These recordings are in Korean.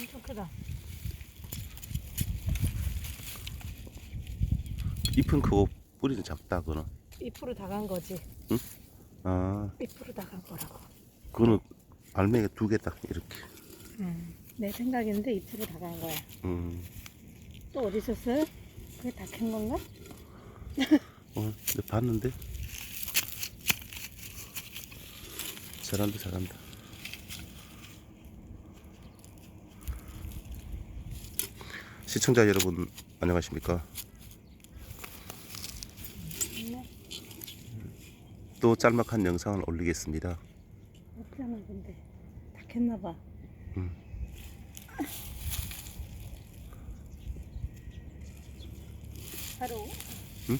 엄청 크다. 잎은 크고 뿌리는 작다 그거는. 잎으로 다 간 거지. 아 잎으로 다 간 거라고. 그거는 알맹이가 두 개다 이렇게. 음, 내 생각인데 잎으로 다 간 거야. 음. 또 어디 있었어요? 그게 다 캔 건가? 어, 근데 봤는데 잘한다 잘한다. 시청자 여러분 안녕하십니까? 네. 또 짤막한 영상을 올리겠습니다. 없잖아 근데 다 캤나 봐. 음. 바로. 응?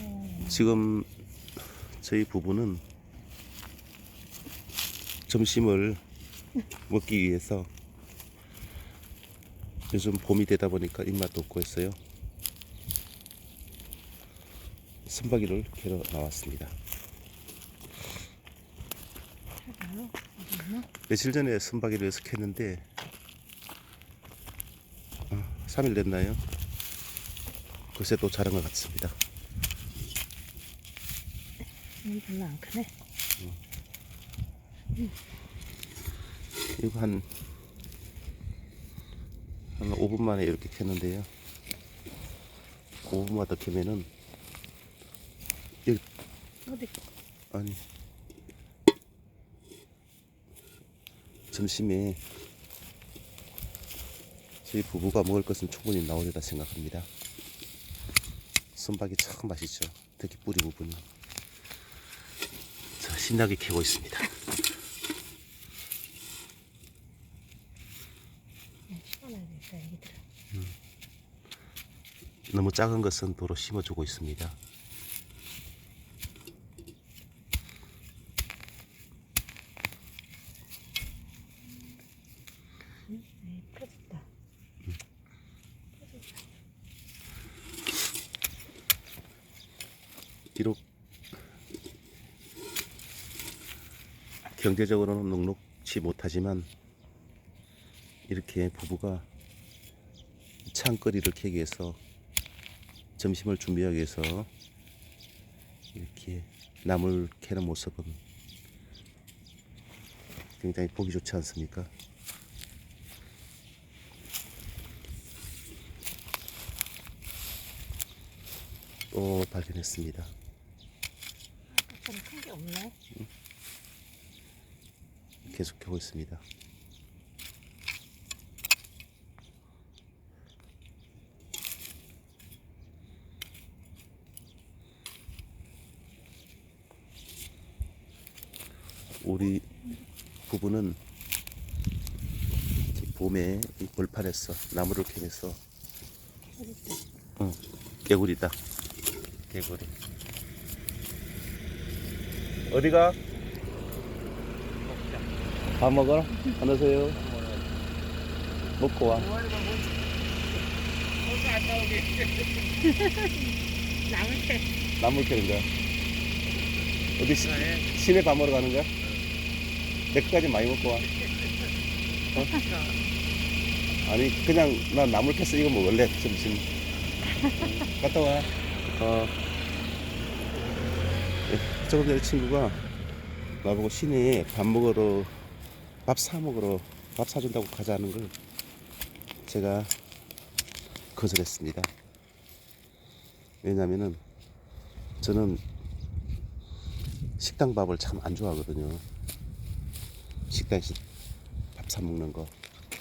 음, 지금 저희 부부는 점심을 먹기 위해서 요즘 봄이 되다 보니까 입맛도 없고 했어요. 선박이를 캐러 나왔습니다. 며칠 전에 선박이를 캤는데 어, 3일 됐나요? 글쎄 또 자른 것 같습니다. 음, 별로 안 크네. 이거 한, 한 5분 만에 이렇게 켰는데요. 5분만 더 켜면은, 어디? 아니, 점심에 저희 부부가 먹을 것은 충분히 나오리다 생각합니다. 선박이 참 맛있죠. 특히 뿌리 부분이. 자, 신나게 캐고 있습니다. 네, 시원하겠다 애기들. 너무 작은 것은 도로 심어주고 있습니다. 비록 경제적으로는 녹록치 못하지만 이렇게 부부가 창거리를 캐기 위해서 점심을 준비하기 위해서 이렇게 나물 캐는 모습은 굉장히 보기 좋지 않습니까? 또 발견했습니다. 아까처럼 큰 게 없네. 계속하고 있습니다. 우리 부부는 이 봄에 이 벌판에서 나무를 캐내서? 어, 개구리다. 개구리. 어디가? 밥 먹어라. 안 오세요? 먹고 와. 나물 캐는 거야. 어디 시, 시내 밥 먹으러 가는 거야? 내 거까지 많이 먹고 와. 어? 아니 그냥 나 나물 캐서 이거 먹을래 점심. 갔다 와. 어. 예, 조금 전에 친구가 나보고 시내에 밥 먹으러 밥 사 먹으러 밥 사준다고 가자는 걸 제가 거절했습니다. 왜냐면은 저는 식당 밥을 참 안 좋아하거든요. 식당에서 밥 사 먹는 거.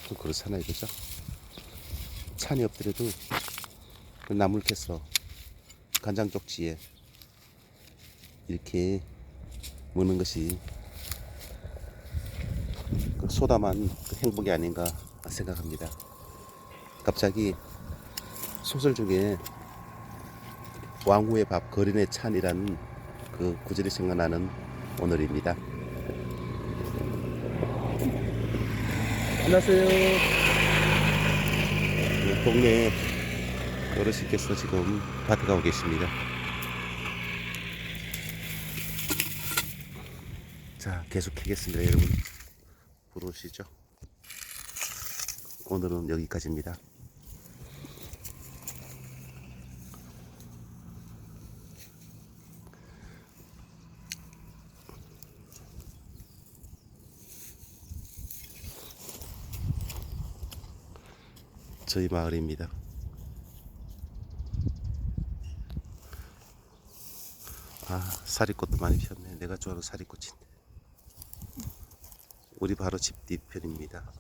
좀 그렇잖아요, 그죠? 찬이 없더라도 그 나물 캐서 간장 쪽지에 이렇게 먹는 것이 그 소담한 그 행복이 아닌가 생각합니다. 갑자기 소설 중에 왕후의 밥 거린의 찬이라는 그 구절이 생각나는 오늘입니다. 안녕하세요. 네, 동네 어르신께서 지금 밭에 가고 계십니다. 자, 계속 캐겠습니다, 여러분. 부르시죠. 오늘은 여기까지입니다. 저희 마을입니다. 아, 사리꽃도 많이 피었네. 내가 좋아하는 사리꽃인데. 우리 바로 집 뒤편입니다.